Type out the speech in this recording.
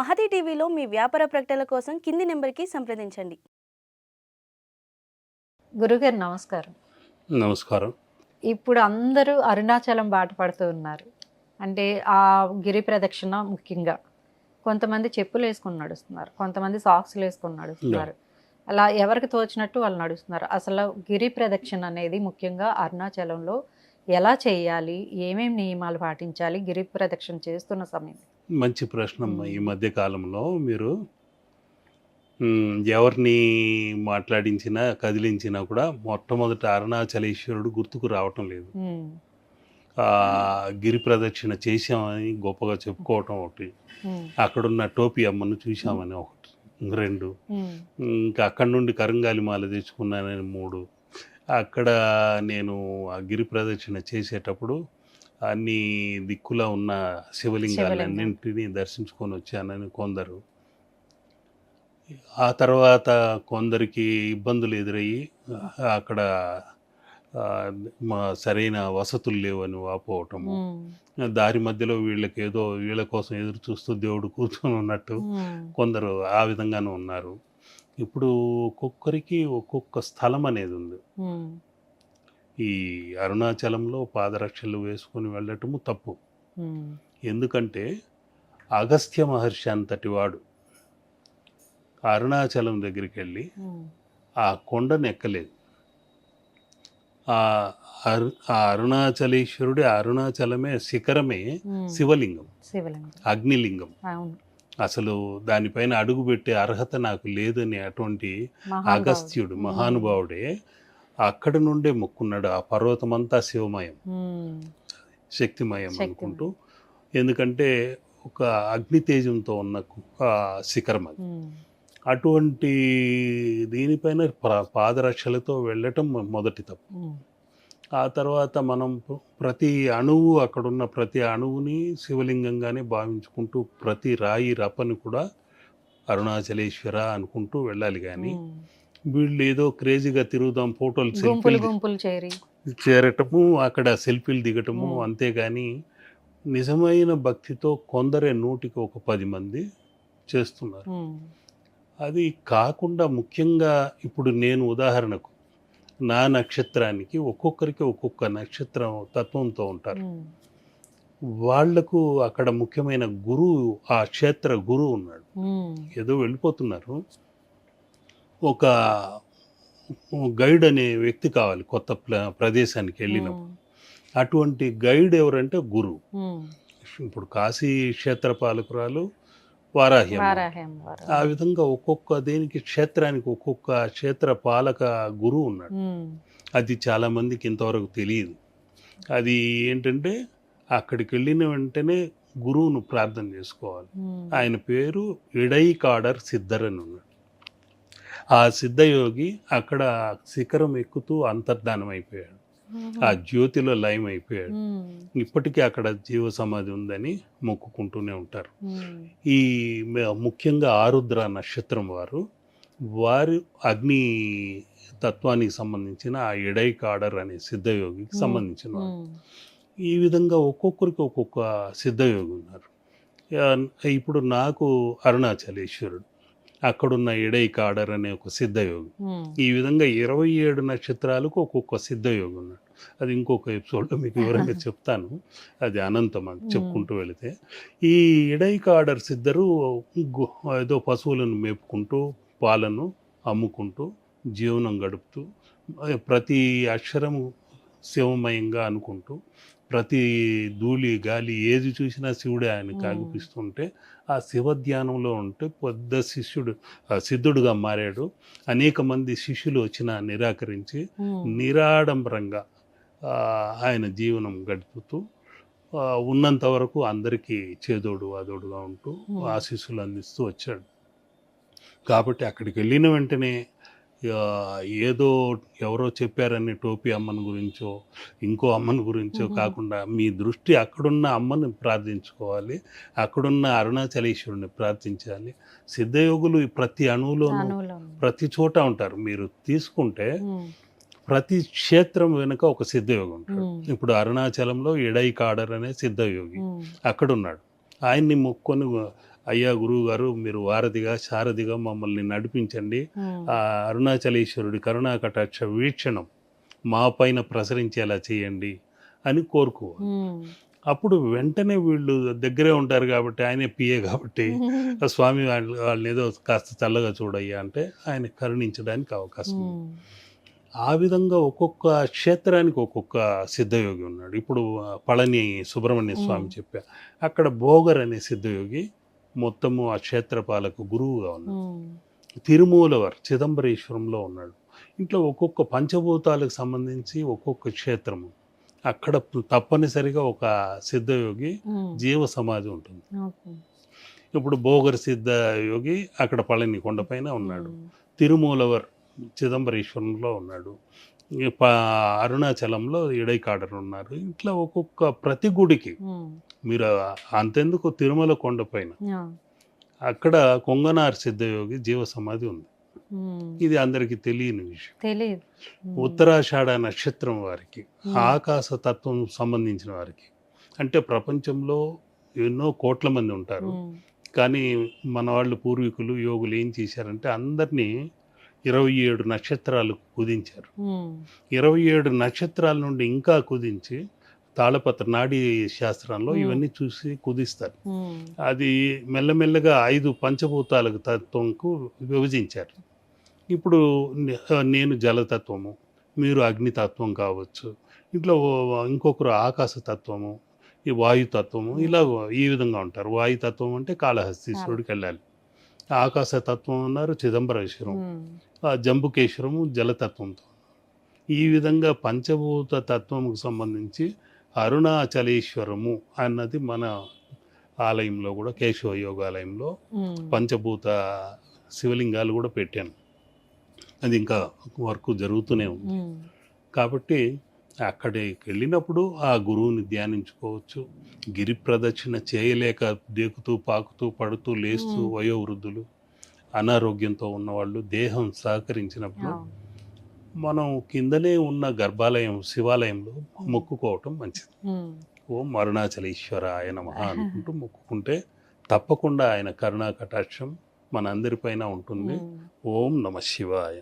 మహతి టీవీలో మీ వ్యాపార ప్రకటనల కోసం కింది నెంబర్కి సంప్రదించండి. గురుగారు నమస్కారం. నమస్కారం. ఇప్పుడు అందరూ అరుణాచలం బాట పడుతూ ఉన్నారు. అంటే ఆ గిరి ప్రదక్షిణ ముఖ్యంగా. కొంతమంది చెప్పులు వేసుకొని నడుస్తున్నారు. కొంతమంది సాక్స్లు వేసుకొని నడుస్తున్నారు. అలా ఎవరికి తోచినట్టు వాళ్ళు నడుస్తున్నారు. అసలు గిరి ప్రదక్షిణ అనేది ముఖ్యంగా అరుణాచలంలో ఎలా చేయాలి? ఏమేమి నియమాలు పాటించాలి? గిరి ప్రదక్షిణ చేస్తున్న సమయం. మంచి ప్రశ్న. ఈ. మధ్య కాలంలో మీరు ఎవరిని మాట్లాడించినా కదిలించినా కూడా మొట్టమొదట అరుణాచలేశ్వరుడు గుర్తుకు రావటం లేదు. గిరి ప్రదక్షిణ చేశామని గొప్పగా చెప్పుకోవటం ఒకటి. అక్కడున్న టోపీ అమ్మను చూశామని ఒకటి. రెండు. ఇంకా అక్కడి నుండి కరంగాలి మాల తెచ్చుకున్నానని మూడు. అక్కడ నేను ఆ గిరి ప్రదక్షిణ చేసేటప్పుడు అన్ని దిక్కులా ఉన్న శివలింగాలన్నింటినీ దర్శించుకొని వచ్చానని కొందరు. ఆ తర్వాత కొందరికి ఇబ్బందులు ఎదురయ్యి అక్కడ మా సరైన వసతులు లేవని వాపోవటము. దారి మధ్యలో వీళ్ళకి ఏదో వీళ్ళ కోసం ఎదురు చూస్తూ దేవుడు కూర్చొని ఉన్నట్టు కొందరు ఆ విధంగానే ఉన్నారు. ఇప్పుడు ఒక్కొక్కరికి ఒక్కొక్క స్థలం అనేది ఉంది. ఈ అరుణాచలంలో పాదరక్షలు వేసుకొని వెళ్ళటము తప్పు. ఎందుకంటే అగస్త్య మహర్షి అంతటి వాడు అరుణాచలం దగ్గరికి వెళ్ళి ఆ కొండను ఎక్కలేదు ఆ అరు ఆ అరుణాచలేశ్వరుడి అరుణాచలమే శిఖరమే. శివలింగం అగ్నిలింగం. అసలు దానిపైన అడుగు పెట్టే అర్హత నాకు లేదని అటువంటి. అగస్త్యుడు. మహానుభావుడే అక్కడి నుండే మొక్కున్నాడు ఆ పర్వతమంతా శివమయం. ఉమ్, శక్తిమయం. అనుకుంటూ. ఎందుకంటే ఒక అగ్ని తేజంతో ఉన్న శిఖరం అది. అటువంటి దీనిపైన పాదరక్షలతో వెళ్ళటం మొదటి తప్పు. ఆ తర్వాత మనం ప్ర- ప్రతి అణువు అక్కడున్న ప్రతి అణువుని శివలింగంగానే భావించుకుంటూ ప్రతి రాయి రప్పని కూడా అరుణాచలేశ్వర అనుకుంటూ వెళ్ళాలి కానీ. వీళ్ళు ఏదో క్రేజీగా తిరుగుదాం ఫోటోలు గుంపులు సెల్ఫీలు గుంపులు చేరి. చేరటము అక్కడ సెల్ఫీలు దిగటము. అంతేగాని నిజమైన భక్తితో కొందరే నూటికి ఒక పది మంది చేస్తున్నారు. అది కాకుండా ముఖ్యంగా ఇప్పుడు నేను ఉదాహరణకు నా నక్షత్రానికి ఒక్కొక్కరికి ఒక్కొక్క నక్షత్రం తత్వంతో ఉంటారు. వాళ్ళకు అక్కడ ముఖ్యమైన గురువు ఆ క్షేత్ర గురువు ఉన్నాడు. ఏదో వెళ్ళిపోతున్నారు. ఒక గైడ్ అనే వ్యక్తి కావాలి కొత్త ప్రదేశానికి వెళ్ళినప్పుడు. అటువంటి గైడ్ ఎవరంటే ఉమ్. ఇప్పుడు కాశీ క్షేత్ర పాలకురాలు వారాహి అమ్మ. వారాహి అమ్మవారు. ఆ విధంగా ఒక్కొక్క దేనికి క్షేత్రానికి ఒక్కొక్క క్షేత్ర పాలక గురువు ఉన్నాడు. అది చాలా మందికి ఇంతవరకు తెలియదు. అది ఏంటంటే అక్కడికి వెళ్ళిన వెంటనే గురువును ప్రార్థన చేసుకోవాలి. ఆయన పేరు ఇడై కాడర్ సిద్ధర్ అని ఉన్నాడు. ఆ సిద్ధయోగి అక్కడ శిఖరం ఎక్కుతూ అంతర్ధానం అయిపోయాడు ఆ జ్యోతిలో లయం అయిపోయాడు ఇప్పటికీ అక్కడ జీవ సమాధి ఉందని మొక్కుకుంటూనే ఉంటారు. ఈ ముఖ్యంగా ఆరుద్ర నక్షత్రం వారు వారు అగ్ని తత్వానికి సంబంధించిన ఆ ఎడై కాడర్ అనే సిద్ధయోగికి. సంబంధించిన ఈ విధంగా ఒక్కొక్కరికి ఒక్కొక్క సిద్ధయోగి ఉన్నారు. ఇప్పుడు నాకు అరుణాచలేశ్వరుడు. అక్కడున్న ఎడై కాడర్ అనే ఒక సిద్ధయోగి. ఈ విధంగా ఇరవై ఏడు నక్షత్రాలకు ఒక్కొక్క సిద్ధయోగి ఉన్నాడు. అది ఇంకొక ఎపిసోడ్లో మీకు వివరంగా చెప్తాను. అది అనంతం అది చెప్పుకుంటూ వెళితే ఈ ఇద్దరు గు- ఏదో పశువులను మేపుకుంటూ పాలను అమ్ముకుంటూ జీవనం గడుపుతూ ప్రతి అక్షరము శివమయంగా అనుకుంటూ ప్రతి ధూళి గాలి ఏది చూసినా శివుడే ఆయన. కాగిపిస్తుంటే ఆ శివ ధ్యానంలో ఉంటే పెద్ద శిష్యుడు సిద్ధుడుగా మారాడు అనేక మంది శిష్యులు వచ్చినా నిరాకరించి నిరాడంబరంగా ఆయన జీవనం గడుపుతూ ఉన్నంత వరకు అందరికీ చేదోడు వాదోడుగా ఉంటూ. ఆశీస్సులు అందిస్తూ వచ్చాడు కాబట్టి అక్కడికి వెళ్ళిన వెంటనే ఏదో ఎవరో చెప్పారని టోపీ అమ్మని గురించో ఇంకో అమ్మని గురించో. కాకుండా మీ దృష్టి అక్కడున్న అమ్మని ప్రార్థించుకోవాలి. అక్కడున్న అరుణాచలేశ్వరుని ప్రార్థించాలి. సిద్ధయోగులు ప్రతి అణువులోనూ. ప్రతి చోట ఉంటారు. మీరు తీసుకుంటే ప్రతి క్షేత్రం వెనుక ఒక సిద్ధయోగి ఉంటాడు. ఇప్పుడు అరుణాచలంలో ఎడై కాడర్ అనే సిద్ధయోగి ఉమ్, అక్కడ ఉన్నాడు ఆయన్ని మొక్కొని అయ్యా గురువు గారు మీరు వారధిగా సారథిగా మమ్మల్ని నడిపించండి. ఆ. అరుణాచలేశ్వరుడి కరుణా కటాక్ష వీక్షణం మా పైన ప్రసరించేలా చేయండి అని కోరుకోవాలి. అప్పుడు వెంటనే వీళ్ళు దగ్గరే ఉంటారు కాబట్టి ఆయనే పిఏ కాబట్టి స్వామి వాళ్ళు వాళ్ళని ఏదో కాస్త చల్లగా చూడయ్యా అంటే ఆయన కరుణించడానికి అవకాశం ఆ విధంగా ఒక్కొక్క క్షేత్రానికి ఒక్కొక్క సిద్ధయోగి ఉన్నాడు. ఇప్పుడు పళని సుబ్రహ్మణ్య స్వామి. చెప్పా. అక్కడ భోగర్ అనే సిద్ధయోగి మొత్తము ఆ క్షేత్రపాలకు గురువుగా ఉన్నాడు. తిరుమూలవర్ చిదంబరేశ్వరంలో ఉన్నాడు. ఇంట్లో ఒక్కొక్క పంచభూతాలకు సంబంధించి ఒక్కొక్క క్షేత్రము. అక్కడ తప్పనిసరిగా ఒక సిద్ధయోగి. జీవ సమాధి ఉంటుంది. ఇప్పుడు భోగర్ సిద్ధయోగి అక్కడ పళని కొండపైన ఉన్నాడు. తిరుమూలవర్ చిదంబరేశ్వరంలో ఉన్నాడు. అరుణాచలంలో ఇడైకాడర్ ఉన్నారు. ఇట్లా ఒక్కొక్క ప్రతి గుడికి మీరు అంతెందుకు తిరుమల కొండపైన అక్కడ కొంగనార్ సిద్ధయోగి జీవ సమాధి ఉంది. ఇది అందరికీ తెలియని విషయం. ఉత్తరాషాఢ నక్షత్రం వారికి. ఆకాశ తత్వం సంబంధించిన వారికి. అంటే ప్రపంచంలో ఎన్నో కోట్ల మంది ఉంటారు. కానీ మన వాళ్ళు పూర్వీకులు యోగులు ఏం చేశారంటే అందరినీ ఇరవై ఏడు నక్షత్రాలు కుదించారు. ఇరవై ఏడు నక్షత్రాల నుండి ఇంకా కుదించి తాళపత్ర నాడీ శాస్త్రంలో. ఇవన్నీ చూసి కుదిస్తారు. అది మెల్లమెల్లగా ఐదు పంచభూతాలకు తత్వంకు విభజించారు. ఇప్పుడు నేను జలతత్వము మీరు అగ్నితత్వం కావచ్చు ఇట్లా ఇంకొకరు ఆకాశతత్వము ఈ వాయుతత్వము ఇలా ఈ విధంగా ఉంటారు. వాయుతత్వం అంటే కాళహస్తీశ్వరుడికి వెళ్ళాలి. ఆకాశతత్వం అన్నారు చిదంబరేశ్వరం ఆ జంబుకేశ్వరము జలతత్వంతో. ఈ విధంగా పంచభూత తత్వముకు సంబంధించి అరుణాచలేశ్వరము అన్నది మన ఆలయంలో కూడా కేశవ యోగాలయంలో పంచభూత శివలింగాలు కూడా పెట్టాను. అది ఇంకా వర్క్ జరుగుతూనే ఉంది. కాబట్టి అక్కడికి వెళ్ళినప్పుడు ఆ గురువుని ధ్యానించుకోవచ్చు. గిరి ప్రదక్షిణ చేయలేక దేకుతూ పాకుతూ పడుతూ లేస్తూ. వయోవృద్ధులు అనారోగ్యంతో ఉన్నవాళ్ళు దేహం సహకరించినప్పుడు. మనం కిందనే ఉన్న గర్భాలయం శివాలయంలో మొక్కుకోవటం మంచిది. ఓం అరుణాచలేశ్వర ఆయన మహా అనుకుంటూ మొక్కుకుంటే తప్పకుండా ఆయన కరుణా కటాక్షం మన అందరిపైన ఉంటుంది. ఓం నమ శివాయ